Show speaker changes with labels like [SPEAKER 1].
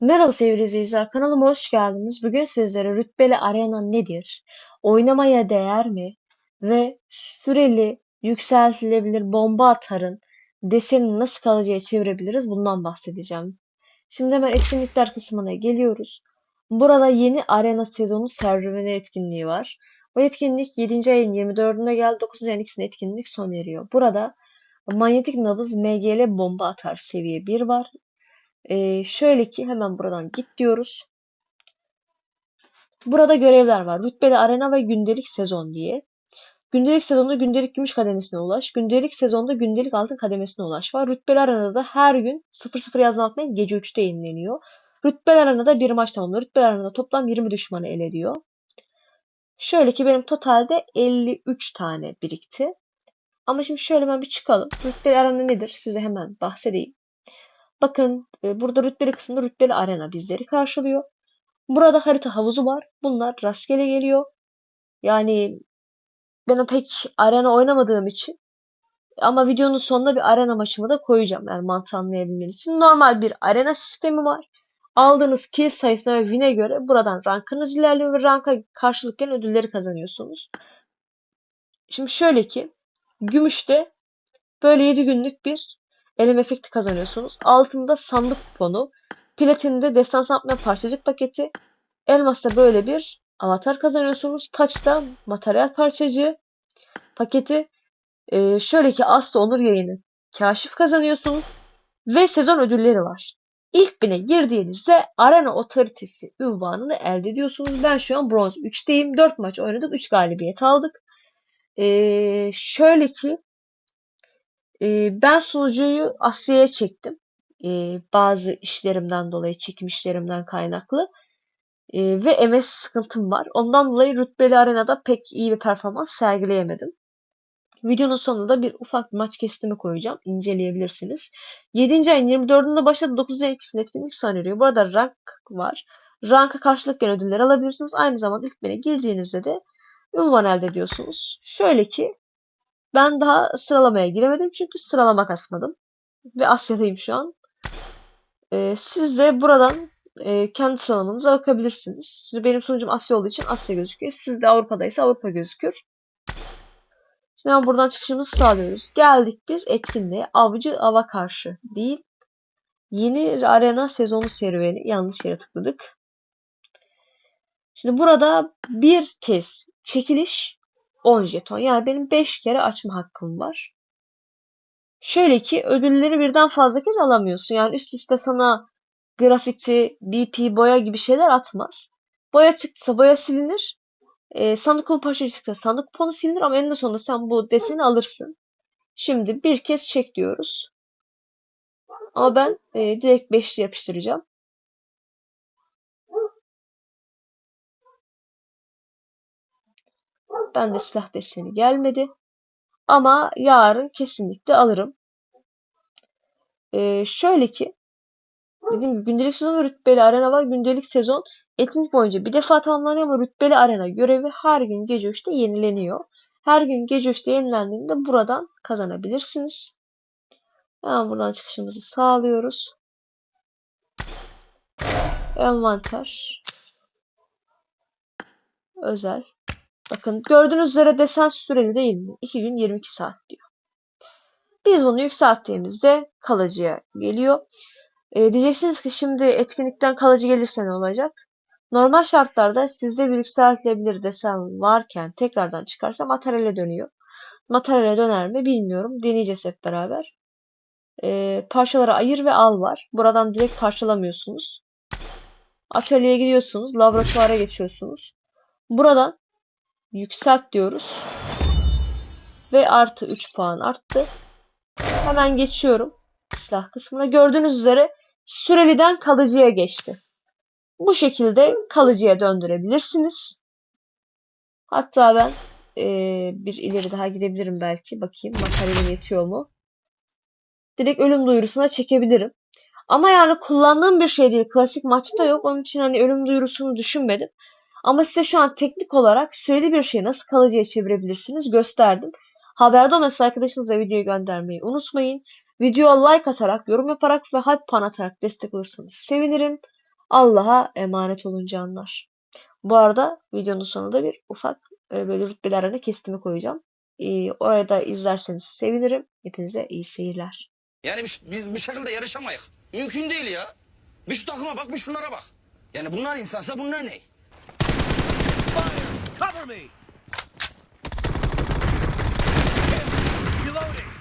[SPEAKER 1] Merhaba sevgili izleyiciler, kanalıma hoş geldiniz. Bugün sizlere rütbeli arena nedir, oynamaya değer mi ve süreli yükseltilebilir bomba atarın desenini nasıl kalıcıya çevirebiliriz bundan bahsedeceğim. Şimdi hemen etkinlikler kısmına geliyoruz. Burada yeni arena sezonu serüveni etkinliği var. Bu etkinlik 7. ayın 24'ünde geldi. 9. ayın ikisinde etkinlik sona eriyor. Burada manyetik nabız MGL bomba atar seviye 1 var. Ee, şöyle ki hemen buradan git diyoruz. Burada görevler var. Rütbeli arena ve gündelik sezon diye. Gündelik sezonda gündelik gümüş kademesine ulaş. Gündelik sezonda gündelik altın kademesine ulaş var. Rütbeli arenada her gün 00 yazdan atmayın gece 3'te yayınlanıyor. Rütbeli arenada bir maç tamamlıyor. Rütbeli arenada toplam 20 düşmanı ele ediyor. Şöyle ki benim totalde 53 tane birikti. Ama şimdi şöyle ben bir çıkalım. Rütbeli arena nedir? Size hemen bahsedeyim. Bakın e, burada rütbeli kısımda rütbeli arena bizleri karşılıyor. Burada harita havuzu var. Bunlar rastgele geliyor. Yani ben pek arena oynamadığım için ama videonun sonunda bir arena maçımı da koyacağım. Yani mantığı anlayabilmeniz için. Normal bir arena sistemi var. Aldığınız kill sayısına ve win'e göre buradan rankınız ilerliyor ve ranka karşılık gelen ödülleri kazanıyorsunuz. Şimdi şöyle ki gümüşte böyle 7 günlük bir eleme efekti kazanıyorsunuz. Altında sandık kuponu, platinde destansı atmayan parçacık paketi, elmasta böyle bir avatar kazanıyorsunuz. Taçta materyal parçacığı paketi, e, şöyle ki Aslı Onur yayını kaşif kazanıyorsunuz ve sezon ödülleri var. İlk bine girdiğinizde Arena Otoritesi ünvanını elde ediyorsunuz. Ben şu an bronz 3'teyim. 4 maç oynadık. 3 galibiyet aldık. Ee, şöyle ki ben sunucuyu Asya'ya çektim. Bazı işlerimden dolayı, çekim işlerimden kaynaklı. Ve MS sıkıntım var. Ondan dolayı rütbeli arenada pek iyi bir performans sergileyemedim. Videonun sonunda bir ufak bir maç kesitimi koyacağım. İnceleyebilirsiniz. 7. ayın 24'ünde başladı. 9. ayın ikisinde etkinlik sona eriyor. Rank var. Ranka karşılık gelen ödüller alabilirsiniz. Aynı zamanda ilk bine girdiğinizde de ünvan elde ediyorsunuz. Şöyle ki ben daha sıralamaya giremedim çünkü sıralama kasmadım. Ve Asya'dayım şu an. Ee, siz de buradan e, kendi sıralamanıza bakabilirsiniz. Şimdi benim sonucum Asya olduğu için Asya gözüküyor. Sizde Avrupa'daysa Avrupa gözüküyor. Şimdi buradan çıkışımızı sağlıyoruz. Geldik biz etkinliğe. Avcı ava karşı değil. Yeni arena sezonu serüveni. Yanlış yere tıkladık. Şimdi burada bir kez çekiliş 10 jeton. Yani benim 5 kere açma hakkım var. Şöyle ki ödülleri birden fazla kez alamıyorsun. Yani üst üste sana grafiti, BP, boya gibi şeyler atmaz. Boya çıktıysa boya silinir. E, sandık kupon parçası çıktı. Sandık kuponu silinir ama eninde sonunda sen bu deseni alırsın. Şimdi bir kez çek diyoruz. Ama ben e, direkt beşli yapıştıracağım. Ben de silah deseni gelmedi. Ama yarın kesinlikle alırım. Ee, şöyle ki dediğim gibi gündelik sezon ve rütbeli arena var. Gündelik sezon etkinlik boyunca bir defa tamamlanıyor ama rütbeli arena görevi her gün gece 3'te yenileniyor. Her gün gece 3'te yenilendiğinde buradan kazanabilirsiniz. Hemen buradan çıkışımızı sağlıyoruz. Envanter. Özel. Bakın gördüğünüz üzere desen süreli değil mi? 2 gün 22 saat diyor. Biz bunu yükselttiğimizde kalıcıya geliyor. E, diyeceksiniz ki şimdi etkinlikten kalıcı gelirse ne olacak? Normal şartlarda sizde bir yükseltilebilir desen varken tekrardan çıkarsa materyale dönüyor. Materyale döner mi bilmiyorum. Deneyeceğiz hep beraber. E, parçalara ayır ve al var. Buradan direkt parçalamıyorsunuz. Atölyeye gidiyorsunuz. Laboratuvara geçiyorsunuz. Buradan yükselt diyoruz. Ve artı 3 puan arttı. Hemen geçiyorum silah kısmına. Gördüğünüz üzere süreliden kalıcıya geçti. Bu şekilde kalıcıya döndürebilirsiniz. Hatta ben e, bir ileri daha gidebilirim belki. Bakayım materyalim yetiyor mu? Direkt ölüm duyurusuna çekebilirim. Ama yani kullandığım bir şey değil. Klasik maçta yok. Onun için hani ölüm duyurusunu düşünmedim. Ama size şu an teknik olarak süreli bir şeyi nasıl kalıcıya çevirebilirsiniz gösterdim. Haberde olması arkadaşınıza videoyu göndermeyi unutmayın. Videoya like atarak, yorum yaparak ve hype puan atarak destek olursanız sevinirim. Allah'a emanet olun canlar. Bu arada videonun sonunda bir ufak e, böyle rütbeli arana kestimi koyacağım. E, orayı da izlerseniz sevinirim. Hepinize iyi seyirler.
[SPEAKER 2] Yani biz, biz bu şekilde yarışamayız. Mümkün değil ya. Bir şu takıma bak, bir şunlara bak. Yani bunlar insansa bunlar ne? fire!
[SPEAKER 3] Cover me! Reloading!